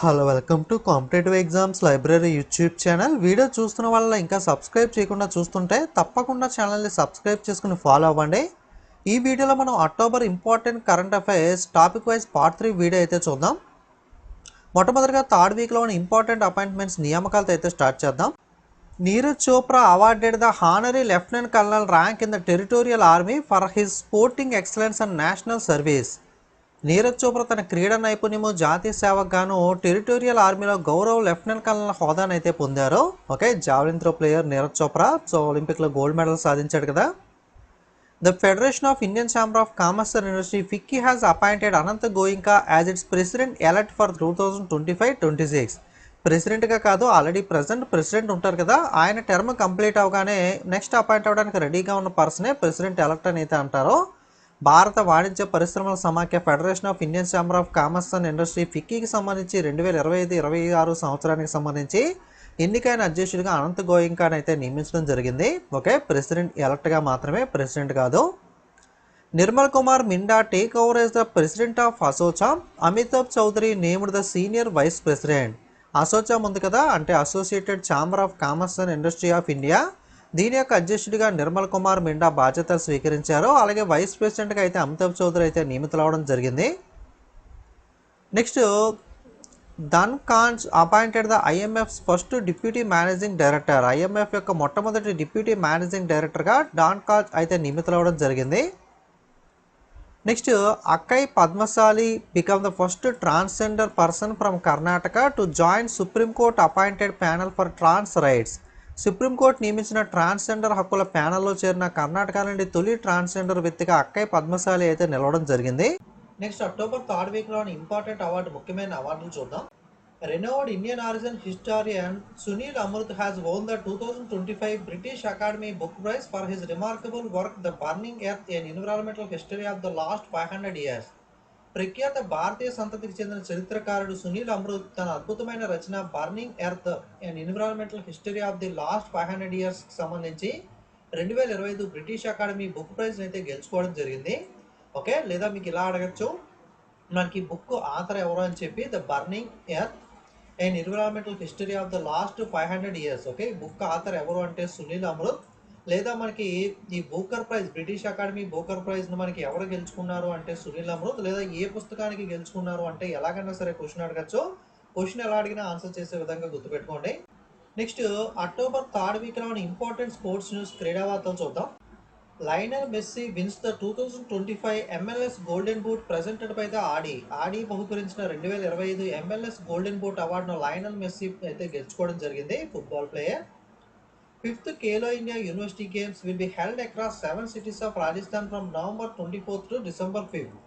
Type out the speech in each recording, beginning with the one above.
Hello welcome to Competitive Exams Library YouTube channel. Video చూస్తున్న వాళ్ళ ఇంకా సబ్స్క్రైబ్ చేయకుండా చూస్తుంటే తప్పకుండా ఛానల్ని సబ్స్క్రైబ్ చేసుకుని ఫాలో అవ్వండి. ఈ వీడియోలో మనం October important current affairs topic wise part three video అయితే చూద్దాం. మొట్టమొదటిగా థర్డ్ వీక్లో ఉన్న ఇంపార్టెంట్ అపాయింట్మెంట్స్ నియామకాలతో అయితే స్టార్ట్ చేద్దాం. Neeraj Chopra awarded the honorary lieutenant colonel rank in the Territorial Army for his sporting excellence and national service Neeraj Chopra తన క్రీడా నైపుణ్యము జాతీయ సేవకు గాను టెరిటోరియల్ ఆర్మీలో గౌరవ్ లెఫ్టినెంట్ కల్నల్ హోదాను అయితే పొందారు. Okay javelin throw player Neeraj Chopra so ఒలింపిక్లో gold medal సాధించాడు కదా. The Federation of Indian Chamber of Commerce and Industry FICCI has appointed Anant Goenka as its president elect for two thousand twenty five twenty six. ప్రెసిడెంట్గా కాదు already president president ఉంటారు కదా. ఆయన term complete అవగానే next appoint అవ్వడానికి రెడీగా ఉన్న పర్సనే president elect అని అయితే అంటారు. భారత వాణిజ్య పరిశ్రమల సమాఖ్య Federation of Indian Chamber of Commerce and Industry ఫిక్కీకి సంబంధించి రెండు వేల ఇరవై ఐదు ఇరవై ఆరు సంవత్సరానికి సంబంధించి ఎన్నికైన అధ్యక్షుడిగా అనంత్ గోయింకాని అయితే నియమించడం జరిగింది. ఓకే ప్రెసిడెంట్ ఎలక్ట్గా మాత్రమే ప్రెసిడెంట్ కాదు. Nirmal Kumar Minda take over as the president of ASSOCHAM Amitabh Chaudhary named the senior vice president. ASSOCHAM ఉంది కదా అంటే Associated Chamber of Commerce and Industry of India. దీని యొక్క అధ్యక్షుడిగా నిర్మల్ కుమార్ మిండా బాధ్యతలు స్వీకరించారు. అలాగే వైస్ ప్రెసిడెంట్గా అయితే అమితాబ్ చౌదరి అయితే నియమితులవడం జరిగింది. Next Dan Katz appointed the IMF first deputy managing director. IMF యొక్క మొట్టమొదటి డిప్యూటీ మేనేజింగ్ డైరెక్టర్గా డాన్ కాజ్ అయితే నియమితులవడం జరిగింది. Next Akkai Padmashali become the first transgender person from Karnataka to join Supreme Court appointed panel for trans rights. Supreme Court నియమించిన transgender హక్కుల ప్యానల్లో చేరిన కర్ణాటక నుండి తొలి ట్రాన్స్జెండర్ వ్యక్తిగా అక్కై పద్మశాలి అయితే నిలవడం జరిగింది. నెక్స్ట్ అక్టోబర్ థర్డ్ వీక్లోని ఇంపార్టెంట్ అవార్డు ముఖ్యమైన అవార్డులు చూద్దాం. Renowned Indian origin historian Sunil Amrith has won the two thousand twenty five British Academy Book Prize for his remarkable work The Burning Earth an environmental history of the last five hundred years ప్రఖ్యాత భారతీయ సంతతికి చెందిన చరిత్రకారుడు సునీల్ అమృత్ తన అద్భుతమైన రచన Burning Earth and environmental history of the last five hundred years సంబంధించి రెండు వేల ఇరవై ఐదు బ్రిటిష్ అకాడమీ బుక్ ప్రైజ్ అయితే గెలుచుకోవడం జరిగింది. ఓకే? లేదా మీకు ఇలా అడగచ్చు. మనకి బుక్ ఆథర్ ఎవరు అని చెప్పి The Burning Earth and environmental history of the last five hundred years. Okay? Book author ఎవరు అంటే సునీల్ అమృత్. లేదా మనకి ఈ Booker prize British Academy Booker ప్రైజ్ను మనకి ఎవరు గెలుచుకున్నారు అంటే సునీల్ అమృత్ లేదా ఏ పుస్తకానికి గెలుచుకున్నారు అంటే ఎలాగైనా సరే క్వశ్చన్ అడగచ్చు. క్వశ్చన్ ఎలా అడిగినా ఆన్సర్ చేసే విధంగా గుర్తుపెట్టుకోండి. నెక్స్ట్ అక్టోబర్ థర్డ్ వీక్లో ఇంపార్టెంట్ స్పోర్ట్స్ న్యూస్ క్రీడావార్తలు చూద్దాం. Lionel Messi wins the two thousand twenty five MLS golden boot presented by the Audi. Audi బహుకరించిన రెండు వేల ఇరవై ఐదు ఎంఎల్ఎస్ గోల్డెన్ బూట్ అవార్డును లైనల్ మెస్సీ అయితే గెలుచుకోవడం జరిగింది. Football player fifth Khelo India University Games will be held across seven cities of Rajasthan from November twenty fourth to December fifth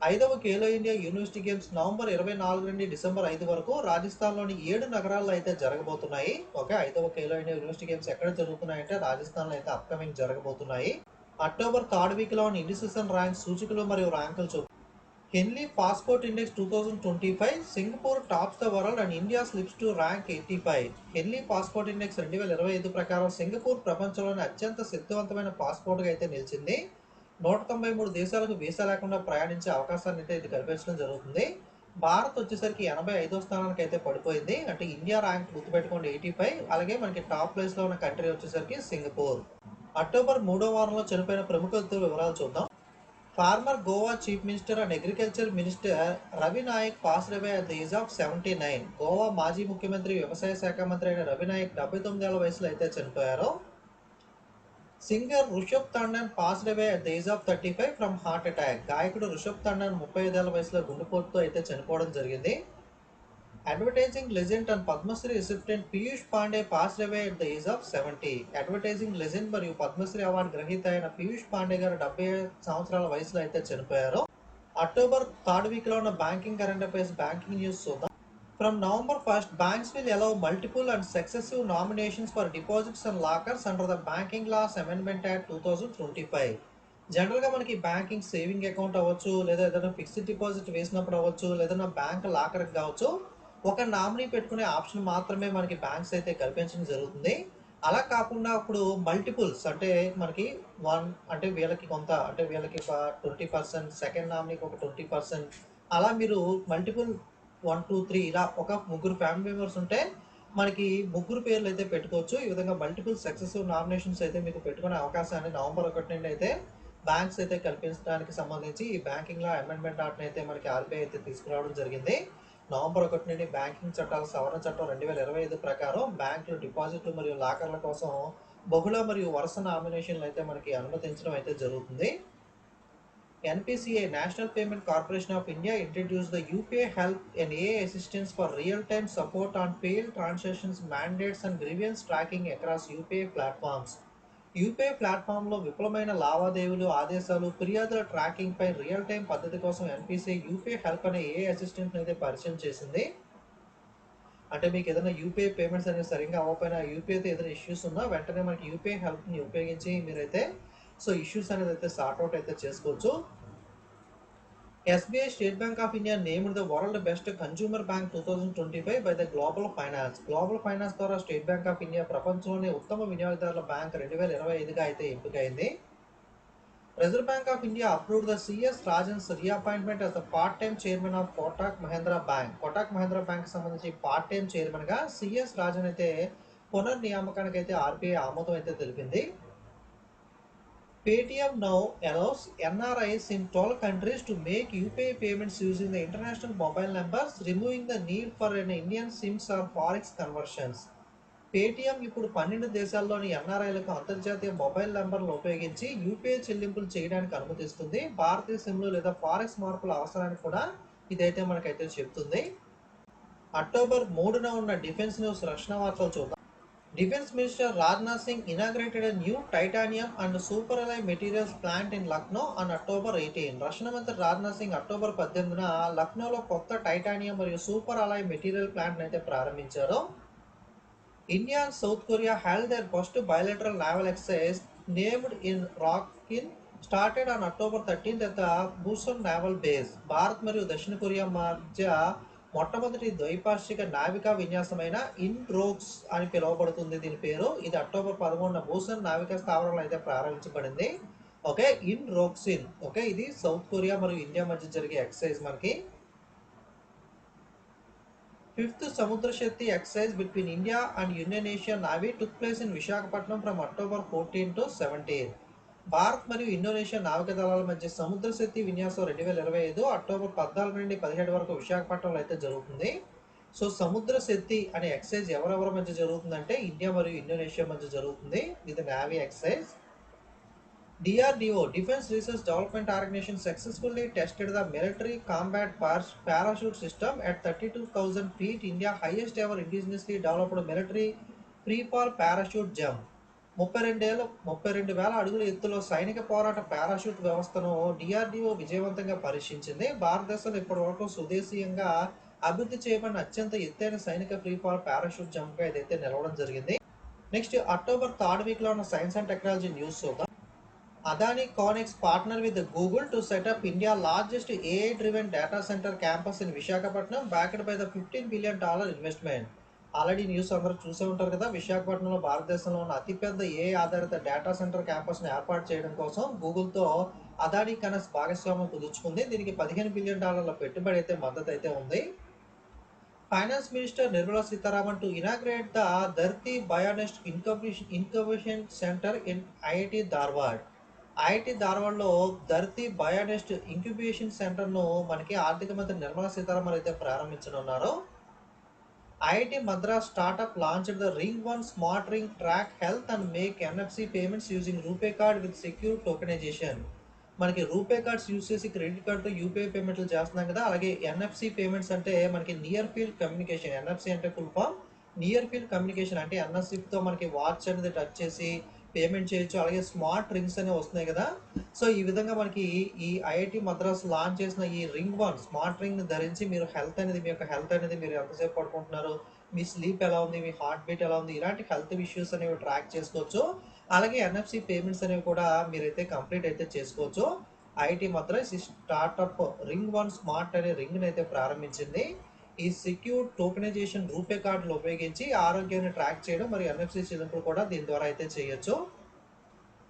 ఐదవ Khelo India University Games November ఇరవై నాలుగు నుండి December ఐదు వరకు రాజస్థాన్లోని ఏడు నగరాల్లో అయితే జరగబోతున్నాయి. ఓకే ఐదవ ఖేలో ఇండియా యూనివర్సిటీ గేమ్స్ ఎక్కడ జరుగుతున్నాయంటే రాజస్థాన్లో అయితే అప్కమింగ్ జరగబోతున్నాయి. అక్టోబర్ థర్డ్ వీక్లోని ఇండిసిషన్ ర్యాంక్ సూచికలు మరియు ర్యాంకులు Henley Passport Index two thousand twenty five Singapore tops the world and India slips to rank eighty five. Henley Passport Index రెండు వేల ఇరవై ఐదు ప్రకారం సింగపూర్ ప్రపంచంలోని అత్యంత శక్తివంతమైన పాస్పోర్ట్గా అయితే నిలిచింది. నూట తొంభై మూడు దేశాలకు వీసా లేకుండా ప్రయాణించే అవకాశాన్ని అయితే ఇది కల్పించడం జరుగుతుంది. భారత్ వచ్చేసరికి ఎనభై ఐదో స్థానానికి అయితే పడిపోయింది. అంటే ఇండియా ర్యాంక్ గుర్తుపెట్టుకోండి ఎయిటీ ఫైవ్. అలాగే మనకి టాప్ ప్లేస్లో ఉన్న కంట్రీ వచ్చేసరికి సింగపూర్. అక్టోబర్ మూడో వారంలో చనిపోయిన ప్రముఖులతో వివరాలు చూద్దాం. Former Goa chief minister and agriculture minister Ravi Naik pass away at the age of seventy nine. Goa మాజీ ముఖ్యమంత్రి వ్యవసాయ శాఖ మంత్రి అయిన రవి నాయక్ డెబ్బై తొమ్మిదేళ్ళ వయసులో అయితే చనిపోయారు. Singer Rushabh Tandon pass away at the age of thirty five from heart attack. గాయకుడు రుషబ్ తండన్ ముప్పై ఐదేళ్ళ వయసులో గుండెపోటుతో అయితే చనిపోవడం జరిగింది. Advertising legend and Padmashri recipient Piyush Pandey pass away at the age of seventy advertising legend మరియు పద్మశ్రీ అవార్డు గ్రహీత అయిన పీయూష్ పాండే గారు డెబ్బై సంవత్సరాల వయసులో అయితే చనిపోయారు. అక్టోబర్ థర్డ్ వీక్లో ఉన్న banking current affairs banking news చూద్దాం. From November first banks will allow multiple and successive nominations for deposits and lockers under the Banking Laws Amendment Act two thousand twenty five జనరల్గా మనకి banking saving account అవ్వచ్చు లేదా ఏదైనా fixed deposit వేసినప్పుడు అవ్వచ్చు లేదా bank లాకర్కి కావచ్చు. ఒక నామినీ పెట్టుకునే ఆప్షన్ మాత్రమే మనకి బ్యాంక్స్ అయితే కల్పించడం జరుగుతుంది. అలా కాకుండా ఇప్పుడు మల్టిపుల్స్ అంటే మనకి వన్ అంటే వీళ్ళకి కొంత అంటే వీళ్ళకి ఒక ట్వంటీ పర్సెంట్ సెకండ్ నామినీకి ఒక ట్వంటీ పర్సెంట్. అలా మీరు మల్టిపుల్ వన్ టూ త్రీ ఇలా ఒక ముగ్గురు ఫ్యామిలీ మెంబర్స్ ఉంటే మనకి ముగ్గురు పేర్లు అయితే పెట్టుకోవచ్చు. ఈ విధంగా మల్టిపుల్ సక్సెసివ్ నామినేషన్స్ అయితే మీకు పెట్టుకునే అవకాశాన్ని నవంబర్ ఒకటి నుండి అయితే బ్యాంక్స్ అయితే కల్పించడానికి సంబంధించి ఈ బ్యాంకింగ్లో అమెండ్మెంట్ ఆర్ట్ని అయితే మనకి ఆర్బీఐ అయితే తీసుకురావడం జరిగింది. నవంబర్ ఒకటి నుండి బ్యాంకింగ్ చట్టాల సవరణ చట్టం రెండు వేల ఇరవై ఐదు ప్రకారం బ్యాంకులు డిపాజిట్లు మరియు లాకర్ల కోసం బహుళ మరియు వరుస నామినేషన్లు అయితే మనకి అనుమతించడం అయితే జరుగుతుంది. NPCA National Payment Corporation of India introduce the UPI help an A assistance for real time support on failed transactions mandates and grievance tracking across UPI platforms UPI ప్లాట్ఫామ్లో విపులమైన లావాదేవీలు ఆదేశాలు ఫిర్యాదుల ట్రాకింగ్ పై రియల్ టైం పద్ధతి కోసం NPCI UPI help అనే ఏ assistant అయితే పరిచయం చేసింది? అంటే మీకు ఏదైనా యూపీఐ పేమెంట్స్ అనేవి సరిగ్గా అవ్వకపోయినా యూపీఐతో ఏదైనా ఇష్యూస్ ఉన్నా వెంటనే మనకి యూపీఐ హెల్ప్ని ఉపయోగించి మీరైతే సో ఇష్యూస్ అనేది అయితే సార్ట్అవుట్ అయితే చేసుకోవచ్చు. SBI State Bank of India named the world best consumer bank two thousand twenty five by the global finance global finance ద్వారా స్టేట్ బ్యాంక్ ఆఫ్ ఇండియా ప్రపంచంలోనే ఉత్తమ వినియోగదారుల బ్యాంక్ రెండు వేల ఇరవై ఐదుగా అయితే ఎంపికైంది. Reserve Bank of India approved the CS Rajan's reappointment as the part time chairman of Kotak Mahindra Bank Kotak Mahindra Bank సంబంధించి పార్ట్ టైం చైర్మన్గా సిఎస్ రాజన్ అయితే పునర్నియామకానికి అయితే ఆర్బీఐ ఆమోదం అయితే తెలిపింది. Paytm now allows NRIs in 12 countries to make UPI payments using the international mobile numbers, removing the need for an Indian SIMs or forex conversions. Paytm ఇప్పుడు పన్నెండు దేశాల్లోని ఎన్ఆర్ఐలకు అంతర్జాతీయ మొబైల్ నంబర్లు ఉపయోగించి యూపీఐ చెల్లింపులు చేయడానికి అనుమతిస్తుంది భారతీయ సిమ్లు లేదా ఫారెక్స్ మార్పుల అవసరాన్ని కూడా ఇదైతే మనకైతే చెప్తుంది అక్టోబర్ మూడున ఉన్న డిఫెన్స్ న్యూస్ రక్షణ వార్తలు చూద్దాం Defense Minister Rajnath Singh inaugurated a new titanium and super alloy materials plant in Lucknow on October 18. రక్షణ మంత్రి రాజ్నాథ్ సింగ్ అక్టోబర్ పద్దెనిమిదిన లక్నోలో కొత్త టైటానియం మరియు సూపర్ అలాయ్ మెటీరియల్ ప్లాంట్ అయితే ప్రారంభించారు India and South Korea held their first bilateral naval exercise named in rock in started on October thirteenth at Busan naval base Bharat మరియు దక్షిణ కొరియా మధ్య మొట్టమొదటి ద్వైపాక్షిక నావికా విన్యాసమైన ఇన్ రోక్స్ అని పిలువబడుతుంది దీని పేరు. ఇది అక్టోబర్ పదమూడున భూసన్ నావికా స్థావరంలో అయితే ప్రారంభించబడింది. ఓకే ఇన్ రోక్సిన్ ఓకే ఇది సౌత్ కొరియా మరియు ఇండియా మధ్య జరిగే ఎక్సైజ్ మనకి. Fifth Samudra Shakti exercise between India and Indonesia navy took place in Visakhapatnam from October fourteen to seventeen. Bharat మరియు ఇండోనేషియా నావిక దళాల మధ్య సముద్ర శక్తి విన్యాసం రెండు వేల ఇరవై ఐదు అక్టోబర్ పద్నాలుగు నుండి పదిహేడు వరకు విశాఖపట్నంలో అయితే జరుగుతుంది. సో సముద్ర శక్తి అనే ఎక్సైజ్ ఎవరెవరి మధ్య జరుగుతుందంటే ఇండియా మరియు ఇండోనేషియా మధ్య జరుగుతుంది. With navy exercise. DRDO defence research development organisation successfully tested the military combat పార్స్ parachute system at thirty two thousand feet India highest ever indigenously developed military freefall parachute jump. ముప్పై రెండేళ్ళ ముప్పై రెండు వేల అడుగుల ఎత్తులో సైనిక పోరాట పారాషూట్ వ్యవస్థను డిఆర్డిఓ విజయవంతంగా పరీక్షించింది. భారతదేశంలో ఇప్పటి వరకు స్వదేశీయంగా అభివృద్ధి చేయబడిన అత్యంత ఎత్తైన సైనిక ఫ్రీ ఫాల్ పారాషూట్ జంప్గా ఇదైతే నిలవడం జరిగింది. నెక్స్ట్ అక్టోబర్ థర్డ్ వీక్లో ఉన్న సైన్స్ అండ్ టెక్నాలజీ న్యూస్ చూద్దాం. Adani ConneX partner with Google to set up India largest AI driven data centre campus in Visakhapatnam Visakhapatnam backed by the 15 billion dollar investment. Already news అందరూ చూసే ఉంటారు కదా. విశాఖపట్నంలో భారతదేశంలో ఉన్న అతిపెద్ద ఏ ఆధారిత డేటా సెంటర్ క్యాంపస్ని ఏర్పాటు చేయడం కోసం గూగుల్తో అదానీ కనెక్స్ భాగస్వామ్యం కుదుర్చుకుంది. దీనికి పదిహేను బిలియన్ డాలర్ల పెట్టుబడి అయితే మద్దతు అయితే ఉంది. Finance minister Nirmala Sitharaman to inaugurate the Dharti bionest incubation incubation centre in IIT Dharwad. IIT ధార్వాడ్లో Dharti బయోనెస్ట్ incubation సెంటర్ను మనకి ఆర్థిక మంత్రి నిర్మలా సీతారామన్ అయితే ప్రారంభించనున్నారు. IIT Madras startup launch the ring one smart ring track health and make NFC payments using RuPay card with secure tokenisation. మనకి RuPay cards use చేసి credit కార్డ్తో UPI పేమెంట్లు చేస్తున్నాం కదా అలాగే ఎన్ఎఫ్సి పేమెంట్స్ అంటే మనకి నియర్ ఫీల్డ్ కమ్యూనికేషన్ ఎన్ఎఫ్సి అంటే full form near field communication అంటే ఎన్ఎఫ్సితో మనకి వాచ్ అనేది టచ్ చేసి పేమెంట్ చేయొచ్చు. అలాగే స్మార్ట్ రింగ్స్ అనేవి వస్తున్నాయి కదా. సో ఈ విధంగా మనకి ఈ ఐఐటి మద్రాస్ లాంచ్ చేసిన ఈ రింగ్ వన్ స్మార్ట్ రింగ్ని ధరించి మీరు హెల్త్ అనేది మీ యొక్క హెల్త్ అనేది మీరు ఎంతసేపు పడుకుంటున్నారు? మీ స్లీప్ ఎలా ఉంది? మీ హార్ట్ బీట్ ఎలా ఉంది? ఇలాంటి హెల్త్ ఇష్యూస్ అనేవి ట్రాక్ చేసుకోవచ్చు. అలాగే ఎన్ఎఫ్సి పేమెంట్స్ అనేవి కూడా మీరైతే కంప్లీట్ అయితే చేసుకోవచ్చు. ఐఐటి మద్రాస్ ఈ స్టార్టప్ రింగ్ వన్ స్మార్ట్ అనే రింగ్ని అయితే ప్రారంభించింది. ఈ సెక్యూర్ టోకెనైజేషన్ రూపే కార్డులు ఉపయోగించి ఆరోగ్యాన్ని ట్రాక్ చేయడం మరియు ఎన్ఎఫ్సి చెల్లింపులు కూడా దీని ద్వారా అయితే చేయొచ్చు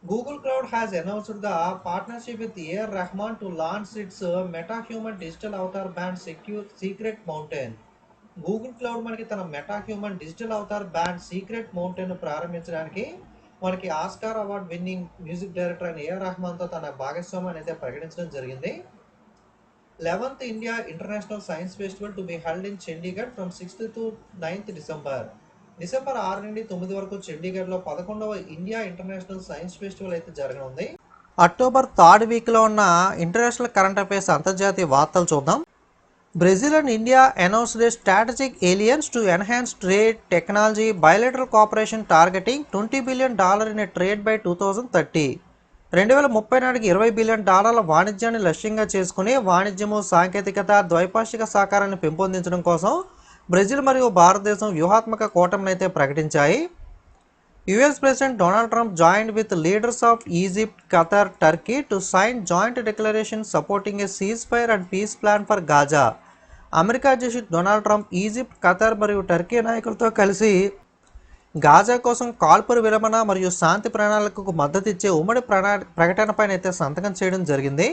Google Cloud has announced the partnership with A R Rahman to launch its uh, meta human Digital Avatar Band Secure Secret Mountain. Google cloud మనకి తన meta human digital avatar band secret mountain ప్రారంభించడానికి మనకి Oscar award winning music director అయిన AR రెహమాన్తో తన భాగస్వామ్యాన్ని అయితే ప్రకటించడం జరిగింది eleventh India international science festival to be held in Chandigarh from sixth to ninth December December ఆరు నుండి తొమ్మిది వరకు చండీగఢ్లో పదకొండవ ఇండియా ఇంటర్నేషనల్ సైన్స్ ఫెస్టివల్ అయితే జరగనుంది. అక్టోబర్ థర్డ్ వీక్లో ఉన్న ఇంటర్నేషనల్ కరెంట్ అఫైర్స్ అంతర్జాతీయ వార్తలు చూద్దాం. Brazil and India announced a strategic alliance to enhance trade technology bilateral cooperation targeting twenty billion dollar in trade by two thousand thirty రెండు వేల ముప్పై నాటికి ఇరవై బిలియన్ డాలర్ల వాణిజ్యాన్ని లక్ష్యంగా చేసుకుని వాణిజ్యము సాంకేతికత ద్వైపాక్షిక సహకారాన్ని పెంపొందించడం కోసం బ్రెజిల్ మరియు భారతదేశం వ్యూహాత్మక కూటమినైతే ప్రకటించాయి. US president Donald Trump joint with leaders of Egypt Qatar Turkey to sign joint declaration supporting a cease fire and peace plan for Gaza. America అధ్యక్షుడు డొనాల్డ్ ట్రంప్ ఈజిప్ట్ ఖతర్ మరియు టర్కీ నాయకులతో కలిసి Gaza కోసం కాల్పుర విరమణ మరియు శాంతి ప్రణాళికకు మద్దతు ఇచ్చే ఉమ్మడి ప్రకటనపైన అయితే సంతకం చేయడం జరిగింది.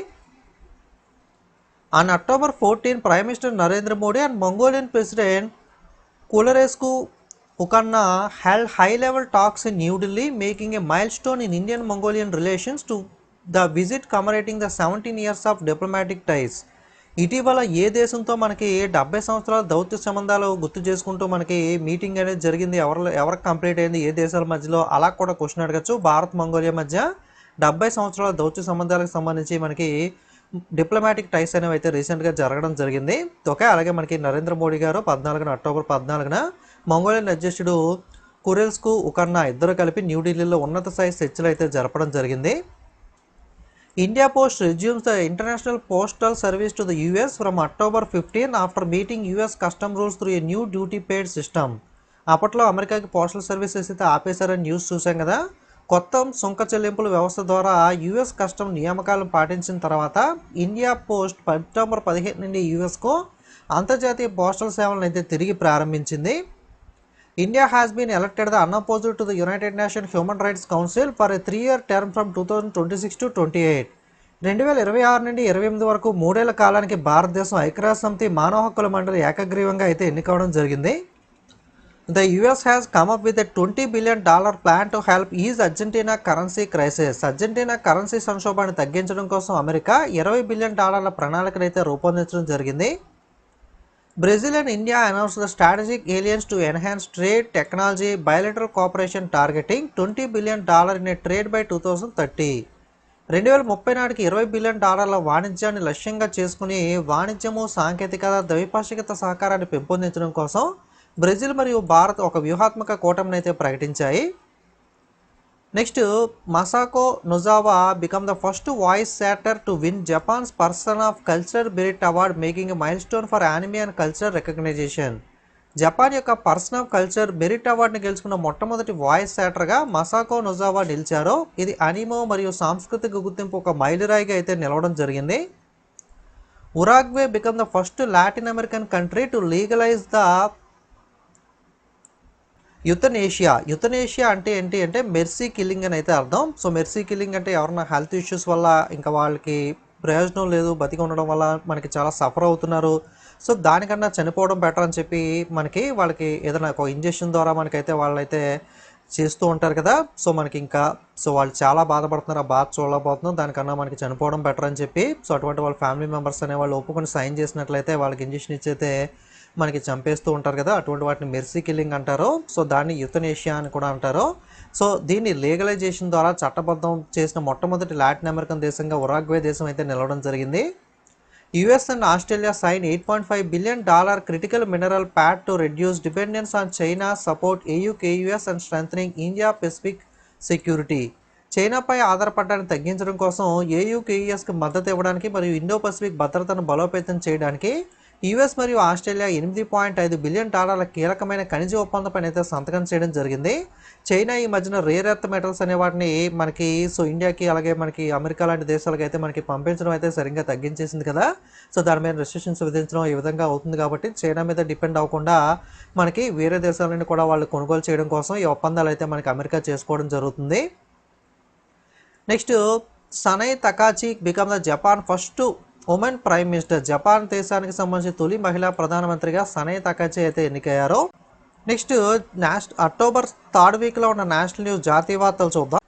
And October fourteen prime minister Narendra Modi and Mongolian president Khurelsukh ఒకన్న held high level talks in New Delhi making a milestone in Indian Mongolian relations to the visit commemorating the seventeen years of diplomatic ties ఇటీవల ఏ దేశంతో మనకి డెబ్బై సంవత్సరాల దౌత్య సంబంధాలు గుర్తు చేసుకుంటూ మనకి మీటింగ్ అనేది జరిగింది? ఎవరు ఎవరికి కంప్లీట్ అయింది? ఏ దేశాల మధ్యలో? అలా కూడా క్వశ్చన్ అడగచ్చు. భారత్ మంగోలియా మధ్య డెబ్బై సంవత్సరాల దౌత్య సంబంధాలకు సంబంధించి మనకి డిప్లొమాటిక్ టైస్ అనేవి అయితే రీసెంట్గా జరగడం జరిగింది. ఓకే అలాగే మనకి నరేంద్ర మోడీ గారు పద్నాలుగున అక్టోబర్ పద్నాలుగున మంగోలియన్ అధ్యక్షుడు కురెల్స్కు ఉకన్నా ఇద్దరు కలిపి న్యూఢిల్లీలో ఉన్నత స్థాయి చర్చలు అయితే జరపడం జరిగింది. India post resumes the international postal service to the US from October fifteen after meeting US custom rules through a new duty paid system అప్పట్లో అమెరికాకి పోస్టల్ సర్వీసెస్ అయితే ఆపేశారని న్యూస్ చూసాం కదా. కొత్త సుంక చెల్లింపుల వ్యవస్థ ద్వారా యూఎస్ కస్టమ్ నియామకాలను పాటించిన తర్వాత ఇండియా పోస్ట్ సెప్టెంబర్ పదిహేను నుండి యూఎస్కు అంతర్జాతీయ పోస్టల్ సేవలను అయితే తిరిగి ప్రారంభించింది. India has been elected the unopposed to the United Nation human rights council for a three year term from two thousand twenty six to twenty eight రెండు వేల ఇరవై ఆరు నుండి ఇరవై ఎనిమిది వరకు మూడేళ్ళ కాలానికి భారతదేశం ఐక్యరాజ్య సమితి మానవ హక్కుల మండలి ఏకగ్రీవంగా అయితే ఎన్నికవడం జరిగింది. The US has come up with a twenty billion dollar plan to help ease Argentina currency crisis Argentina currency సంక్షోభాన్ని తగ్గించడం కోసం అమెరికా ఇరవై బిలియన్ డాలర్ల ప్రణాళికను అయితే రూపొందించడం జరిగింది. Brazil and India announce the strategic alliance to enhance trade technology bilateral cooperation targeting twenty billion dollar in trade by two thousand thirty. రెండు వేల ముప్పై నాటికి ఇరవై బిలియన్ డాలర్ల వాణిజ్యాన్ని లక్ష్యంగా చేసుకుని వాణిజ్యము సాంకేతికత ద్వైపాక్షికత సహకారాన్ని పెంపొందించడం కోసం బ్రెజిల్ మరియు భారత్ ఒక వ్యూహాత్మక కూటమిని అయితే ప్రకటించాయి. Next Masako Nozawa become the first voice actor to win Japan's person of culture merit award making milestone for anime and culture recognition Japan యొక్క పర్సన్ ఆఫ్ కల్చర్ మెరిట్ అవార్డుని గెలుచుకున్న మొట్టమొదటి వాయిస్ శాటర్గా మసాకో నొజావా నిలిచారు. ఇది అనిమో మరియు సాంస్కృతిక గుర్తింపు ఒక మైలురాయిగా అయితే నిలవడం జరిగింది. Uruguay become the first Latin American country to legalise the euthanasia. Euthanasia అంటే ఏంటి? అంటే మెర్సీ కిల్లింగ్ అని అయితే అర్థం. సో మెర్సీ కిల్లింగ్ అంటే ఎవరైనా హెల్త్ ఇష్యూస్ వల్ల ఇంకా వాళ్ళకి ప్రయోజనం లేదు బతికి ఉండడం వల్ల మనకి చాలా సఫర్ అవుతున్నారు. సో దానికన్నా చనిపోవడం బెటర్ అని చెప్పి మనకి వాళ్ళకి ఏదైనా ఒక ఇంజెక్షన్ ద్వారా మనకైతే వాళ్ళైతే చేస్తూ ఉంటారు కదా. సో మనకి ఇంకా సో వాళ్ళు చాలా బాధపడుతున్నారు. ఆ బాధ చూడలేకపోతున్నాం. దానికన్నా మనకి చనిపోవడం బెటర్ అని చెప్పి. సో అటువంటి వాళ్ళ ఫ్యామిలీ మెంబర్స్ అనే వాళ్ళు ఒప్పుకొని సైన్ చేసినట్లయితే వాళ్ళకి ఇంజెక్షన్ ఇచ్చైతే మనకి చంపేస్తూ ఉంటారు కదా అటువంటి వాటిని మెర్సీ కిల్లింగ్ అంటారు. సో దాన్ని యుతనేషియా అని కూడా అంటారు. సో దీన్ని లీగలైజేషన్ ద్వారా చట్టబద్ధం చేసిన మొట్టమొదటి లాటిన్ అమెరికన్ దేశంగా ఉరాగ్వే దేశం అయితే నిలవడం జరిగింది. US and Australia sign eight point five billion dollar critical mineral pact to reduce dependence on China support AUKUS and strengthening India Pacific security. చైనాపై ఆధారపడడాన్ని తగ్గించడం కోసం ఏయుకేయుఎస్కి మద్దతు ఇవ్వడానికి మరియు ఇండో పసిఫిక్ భద్రతను బలోపేతం చేయడానికి యుఎస్ మరియు ఆస్ట్రేలియా ఎనిమిది పాయింట్ ఐదు బిలియన్ డాలర్ల కీలకమైన ఖనిజ ఒప్పందంపై అయితే సంతకం చేయడం జరిగింది. చైనా ఈ మధ్యన రేర్ ఎర్త్ మెటల్స్ అనే వాటిని మనకి సో ఇండియాకి అలాగే మనకి అమెరికా లాంటి దేశాలకు అయితే మనకి పంపించడం అయితే సరిగ్గా తగ్గించేసింది కదా. సో దాని మీద రెస్ట్రిక్షన్స్ విధించడం ఈ విధంగా అవుతుంది కాబట్టి చైనా మీద డిపెండ్ అవ్వకుండా మనకి వేరే దేశాల నుండి కూడా వాళ్ళు కొనుగోలు చేయడం కోసం ఈ ఒప్పందాలు అయితే మనకి అమెరికా చేసుకోవడం జరుగుతుంది. Next Sanae Takaichi become the Japan first women prime minister Japan దేశానికి సంబంధించి తొలి మహిళా ప్రధానమంత్రిగా సనై తకాచి అయితే ఎన్నికయ్యారు. నెక్స్ట్ నేష్ అక్టోబర్ థర్డ్ వీక్లో ఉన్న నేషనల్ న్యూస్ జాతీయ వార్తలు చూద్దాం.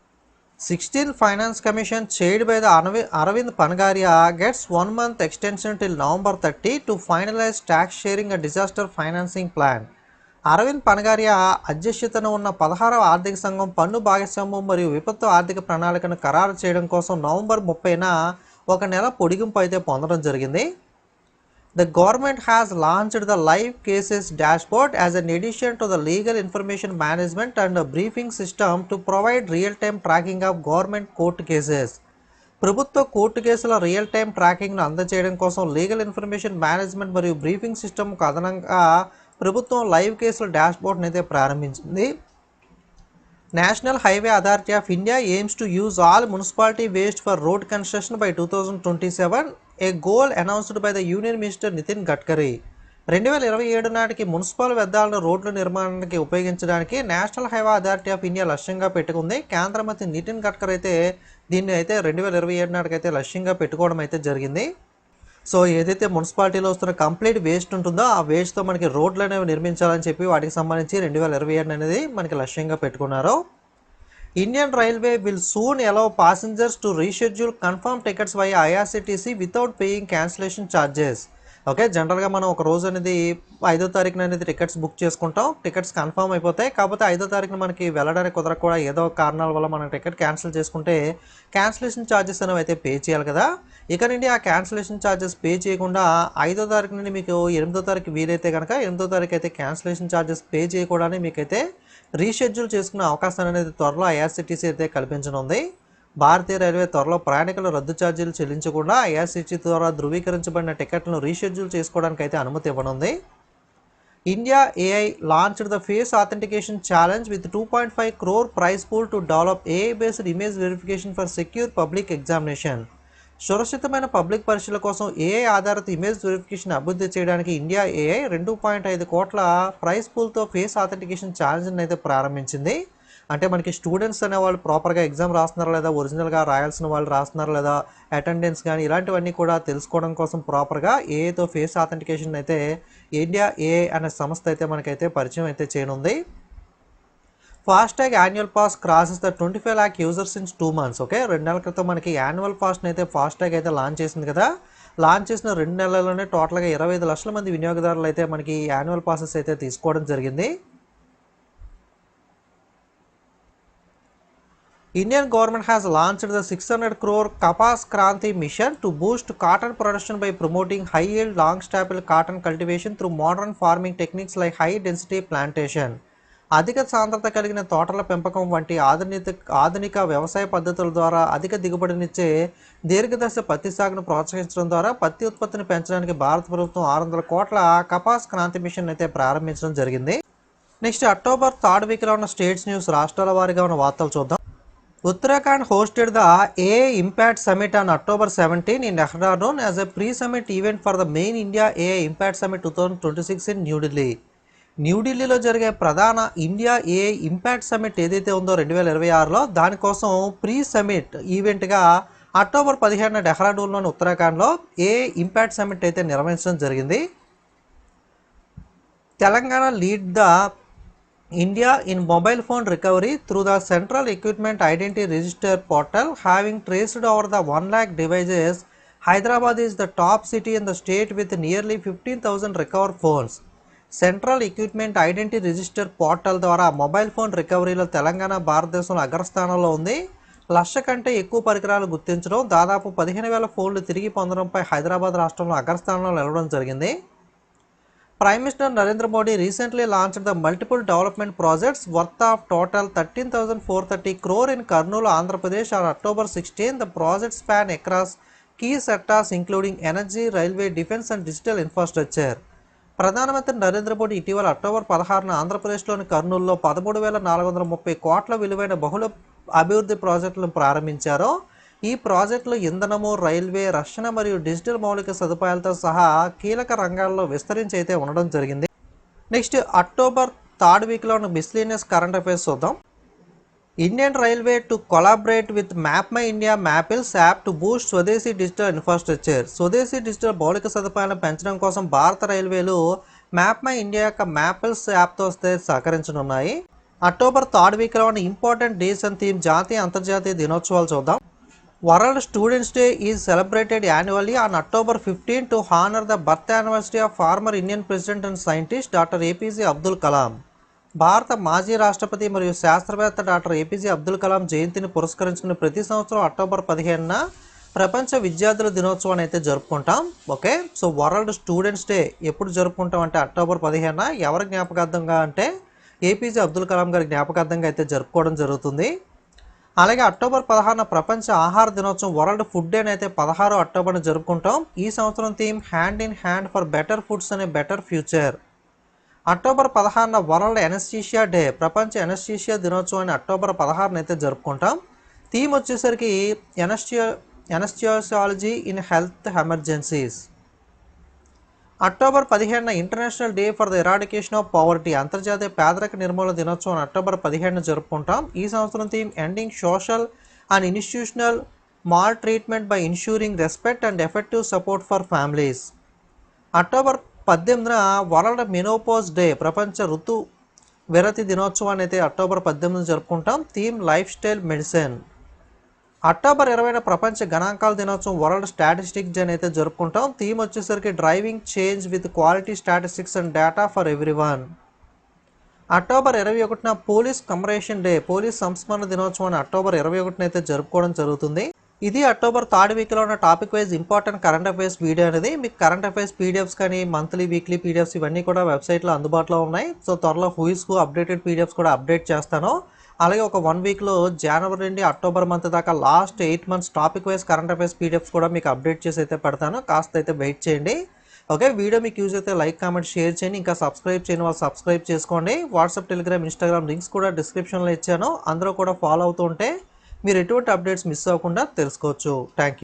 Sixteen finance commission chaired by the Aravi Arvind Panagariya gets one month extension till November thirty to finalise tax sharing uh disaster financing plan Arvind Panagariya అధ్యక్షతన ఉన్న పదహారవ ఆర్థిక సంఘం పన్ను భాగస్వామ్యం మరియు విపత్తు ఆర్థిక ప్రణాళికను ఖరారు చేయడం కోసం నవంబర్ ముప్పైన ఒక నెల పొడిగింపు అయితే పొందడం జరిగింది. The government has launched the live cases dashboard as an addition to the legal information management and briefing system to provide real time tracking of government court cases ప్రభుత్వ కోర్టు కేసుల రియల్ టైమ్ ట్రాకింగ్ను అందజేయడం కోసం legal information management మరియు briefing సిస్టమ్కు అదనంగా ప్రభుత్వం live కేసుల డాష్బోర్డ్ని అయితే ప్రారంభించింది. National highway authority of India aims to use all municipality waste for road construction by two thousand twenty seven a goal announced by the union minister Nitin Gadkari రెండు వేల ఇరవై ఏడు నాటికి మున్సిపల్ వ్యర్థాలను రోడ్ల నిర్మాణానికి ఉపయోగించడానికి national highway authority of India లక్ష్యంగా పెట్టుకుంది. కేంద్ర మంత్రి నితిన్ గడ్కర్ అయితే దీన్ని అయితే రెండు వేల ఇరవై ఏడు నాటికైతే లక్ష్యంగా పెట్టుకోవడం అయితే జరిగింది. సో ఏదైతే మున్సిపాలిటీలో వస్తున్న కంప్లీట్ వేస్ట్ ఉంటుందో ఆ వేస్ట్తో మనకి రోడ్లు అనేవి నిర్మించాలని చెప్పి వాటికి సంబంధించి రెండు వేల ఇరవై ఏడు అనేది మనకి లక్ష్యంగా పెట్టుకున్నారు. Indian railway will soon allow passengers to reschedule confirm tickets via IRCTC without paying cancellation charges okay జనరల్గా మనం ఒక రోజు అనేది ఐదో తారీఖున అనేది టికెట్స్ బుక్ చేసుకుంటాం. టికెట్స్ కన్ఫర్మ్ అయిపోతాయి. కాకపోతే ఐదో తారీఖున మనకి వెళ్ళడానికి కుదరక కూడా ఏదో కారణాల వల్ల మనం టికెట్ క్యాన్సిల్ చేసుకుంటే క్యాన్సిలేషన్ ఛార్జెస్ అనేవి అయితే పే చేయాలి కదా. ఇక నుండి ఆ క్యాన్సిలేషన్ ఛార్జెస్ పే చేయకుండా ఐదో తారీఖు నుండి మీకు ఎనిమిదో తారీఖు వీలైతే కనుక ఎనిమిదో తారీఖు అయితే క్యాన్సిలేషన్ ఛార్జెస్ పే చేయకూడదని మీకైతే రీషెడ్యూల్ చేసుకునే అవకాశం అనేది త్వరలో ఐఆర్సిటీసీ అయితే కల్పించనుంది. భారతీయ రైల్వే త్వరలో ప్రయాణికులు రద్దు ఛార్జీలు చెల్లించకుండా ఐఆర్సీటీ ద్వారా ధృవీకరించబడిన టికెట్లను రీషెడ్యూల్ చేసుకోవడానికి అయితే అనుమతి ఇవ్వనుంది. India AI launched the face authentication challenge with two point five crore prize pool to develop AI based image verification for secure public examination సురక్షితమైన పబ్లిక్ పరీక్షల కోసం ఏఐ ఆధారిత ఇమేజ్ వెరిఫికేషన్ అభివృద్ధి చేయడానికి ఇండియా ఏఐ రెండు పాయింట్ ఐదు కోట్ల price పూల్తో ఫేస్ ఆథెంటికేషన్ ఛాలెంజ్ని అయితే ప్రారంభించింది. అంటే మనకి స్టూడెంట్స్ అనే వాళ్ళు ప్రాపర్గా ఎగ్జామ్ రాస్తున్నారా లేదా? ఒరిజినల్గా రాయాల్సిన వాళ్ళు రాస్తున్నారా లేదా? అటెండెన్స్ కానీ ఇలాంటివన్నీ కూడా తెలుసుకోవడం కోసం ప్రాపర్గా ఏఐతో ఫేస్ ఆథెంటికేషన్ అయితే ఇండియా ఏఐ అనే సంస్థ అయితే మనకైతే పరిచయం అయితే చేయనుంది. FASTag annual pass crosses the twenty five lakh users in two months okay రెండు నెలల క్రితం మనకి యాన్యువల్ పాస్ని అయితే ఫాస్టాగ్ అయితే లాంచ్ చేసింది కదా? లాంచ్ చేసిన రెండు నెలల్లోనే టోటల్గా ఇరవై ఐదు లక్షల మంది వినియోగదారులు అయితే మనకి యాన్యువల్ పాసెస్ అయితే తీసుకోవడం జరిగింది. Indian government has launched the 600 crore Kapas Kranti mission to boost cotton production by promoting high yield long staple cotton cultivation through modern farming techniques like high density plantation. అధిక సాంద్రత కలిగిన తోటల పెంపకం వంటి ఆధునిక ఆధునిక వ్యవసాయ పద్ధతుల ద్వారా అధిక దిగుబడినిచ్చే దీర్ఘదశ పత్తి సాగును ప్రోత్సహించడం ద్వారా పత్తి ఉత్పత్తిని పెంచడానికి భారత ప్రభుత్వం ఆరు వందల కోట్ల కపాస్ క్రాంతి మిషన్ అయితే ప్రారంభించడం జరిగింది నెక్స్ట్ అక్టోబర్ థర్డ్ వీక్లో ఉన్న స్టేట్స్ న్యూస్ రాష్ట్రాల వారీగా ఉన్న వార్తలు చూద్దాం Uttarakhand hosted the AI Impact Summit on October 17 in Dehradun as a pre-summit event for the main India AI Impact Summit 2026 in New Delhi. న్యూఢిల్లీలో జరిగే ప్రధాన ఇండియా ఏ ఇంపాక్ట్ సమ్మిట్ ఏదైతే ఉందో రెండు వేల ఇరవై ఆరులో దానికోసం ప్రీ సమ్మిట్ ఈవెంట్గా అక్టోబర్ పదిహేడున డెహ్రాడూన్లోని ఉత్తరాఖండ్లో ఏ ఇంపాక్ట్ సమ్మిట్ అయితే నిర్వహించడం జరిగింది Telangana lead the India in mobile phone recovery through the Central Equipment Identity Register portal having traced over the 1 lakh devices. Hyderabad is the top city in the state with nearly 15,000 recovered phones. Central equipment identity register portal ద్వారా mobile phone రికవరీలో తెలంగాణ భారతదేశంలో అగ్రస్థానంలో ఉంది లక్ష కంటే ఎక్కువ పరికరాలు గుర్తించడం దాదాపు పదిహేను వేల ఫోన్లు తిరిగి పొందడంపై హైదరాబాద్ రాష్ట్రంలో అగ్రస్థానంలో నిలవడం జరిగింది Prime Minister Narendra Modi recently launched the multiple development projects worth of total 13,430 crore in Kurnool, Andhra Pradesh on October 16. The projects span across key sectors including energy, railway, defense and digital infrastructure. ప్రధానమంత్రి నరేంద్ర మోడీ ఇటీవల October పదహారున ఆంధ్రప్రదేశ్లోని కర్నూలులో పదమూడు వేల నాలుగు వందల ముప్పై కోట్ల విలువైన బహుళ అభివృద్ధి ప్రాజెక్టులను ప్రారంభించారు ఈ ప్రాజెక్టులు ఇంధనము రైల్వే రక్షణ మరియు డిజిటల్ మౌలిక సదుపాయాలతో సహా కీలక రంగాల్లో విస్తరించి అయితే ఉండడం జరిగింది. నెక్స్ట్ అక్టోబర్ థర్డ్ వీక్లో ఉన్న మిస్లీనియస్ కరెంట్ అఫైర్స్ చూద్దాం. Indian railway to collaborate with map my India Mappls app to boost swadeshi digital infrastructure. Swadeshi digital మౌలిక సదుపాయాలను పెంచడం కోసం భారత రైల్వేలు మ్యాప్ మై ఇండియా యొక్క మ్యాపిల్స్ యాప్తో వస్తే సహకరించనున్నాయి. అక్టోబర్ థర్డ్ వీక్లో ఉన్న ఇంపార్టెంట్ డేస్ అండ్ థీమ్ జాతీయ అంతర్జాతీయ దినోత్సవాలు చూద్దాం. World students day is celebrated annually on October fifteen to honour the birth anniversary of former Indian president and scientist doctor APJ Abdul Kalam. భారత మాజీ రాష్ట్రపతి మరియు శాస్త్రవేత్త డాక్టర్ ఏపీజే అబ్దుల్ కలాం జయంతిని పురస్కరించుకుని ప్రతి సంవత్సరం అక్టోబర్ పదిహేనున ప్రపంచ విద్యార్థుల దినోత్సవాన్ని అయితే జరుపుకుంటాం. Okay? So world students day ఎప్పుడు జరుపుకుంటాం అంటే అక్టోబర్ పదిహేనున ఎవరి జ్ఞాపకార్థంగా అంటే ఏపీజే అబ్దుల్ కలాం గారి జ్ఞాపకార్థంగా అయితే జరుపుకోవడం జరుగుతుంది. అలాగే అక్టోబర్ పదహారున ప్రపంచ ఆహార దినోత్సవం వరల్డ్ ఫుడ్ డే అయితే పదహారు అక్టోబర్ని జరుపుకుంటాం. ఈ సంవత్సరం theme hand in hand for better foods అనే బెటర్ ఫ్యూచర్. అక్టోబర్ పదహారున వరల్డ్ ఎనస్థీషియా డే ప్రపంచ ఎనస్థీషియా దినోత్సవాన్ని అక్టోబర్ పదహారున అయితే జరుపుకుంటాం. థీమ్ వచ్చేసరికి ఎనస్టియో anaesthesiology in health emergencies. October పదిహేడున international day for the eradication of poverty అంతర్జాతీయ పేదరిక నిర్మూలన దినోత్సవం అక్టోబర్ పదిహేడున జరుపుకుంటాం. ఈ సంవత్సరం theme ending social and institutional maltreatment by ensuring respect and effective support for families. October పద్దెనిమిదిన వరల్డ్ మెనోపోజ్ డే ప్రపంచ ఋతు విరతి దినోత్సవాన్ని అయితే అక్టోబర్ పద్దెనిమిది జరుపుకుంటాం. Theme lifestyle medicine. అక్టోబర్ ఇరవైన ప్రపంచ గణాంకాల దినోత్సవం వరల్డ్ స్టాటిస్టిక్స్ డే అయితే జరుపుకుంటాం. థీమ్ వచ్చేసరికి driving change with quality statistics and data for everyone. October ఇరవై ఒకటిన పోలీస్ కమరేషన్ డే పోలీస్ సంస్మరణ దినోత్సవాన్ని అక్టోబర్ ఇరవై ఒకటిన అయితే జరుపుకోవడం జరుగుతుంది. ఇది అక్టోబర్ థర్డ్ వీక్లో ఉన్న topic wise important current affairs video అనేది. మీకు కరెంట్ అఫైర్స్ పీడిఎఫ్స్ కానీ మంత్లీ వీక్లీ పీడిఎఫ్స్ ఇవన్నీ కూడా వెబ్సైట్లో అందుబాటులో ఉన్నాయి. సో త్వరలో హూయిస్కు అప్డేటెడ్ పీడిఎఫ్స్ కూడా అప్డేట్ చేస్తాను. అలాగే ఒక వన్ వీక్లో జనవరి నుండి అక్టోబర్ మంత్ దాకా last eight months topic wise current affairs PDFs కూడా మీకు అప్డేట్ చేసి అయితే పెడతాను. కాస్త అయితే వెయిట్ చేయండి. ఓకే వీడియో మీకు యూజ్ అయితే లైక్ కామెంట్ షేర్ చేయండి. ఇంకా సబ్స్క్రైబ్ చేయని వాళ్ళు సబ్స్క్రైబ్ చేసుకోండి. వాట్సాప్ టెలిగ్రామ్ ఇన్స్టాగ్రామ్ లింక్స్ కూడా డిస్క్రిప్షన్లో ఇచ్చాను. అందరూ కూడా ఫాలో అవుతూ ఉంటే మీరు ఎటువంటి అప్డేట్స్ మిస్ అవ్వకుండా తెలుసుకోవచ్చు. Thank you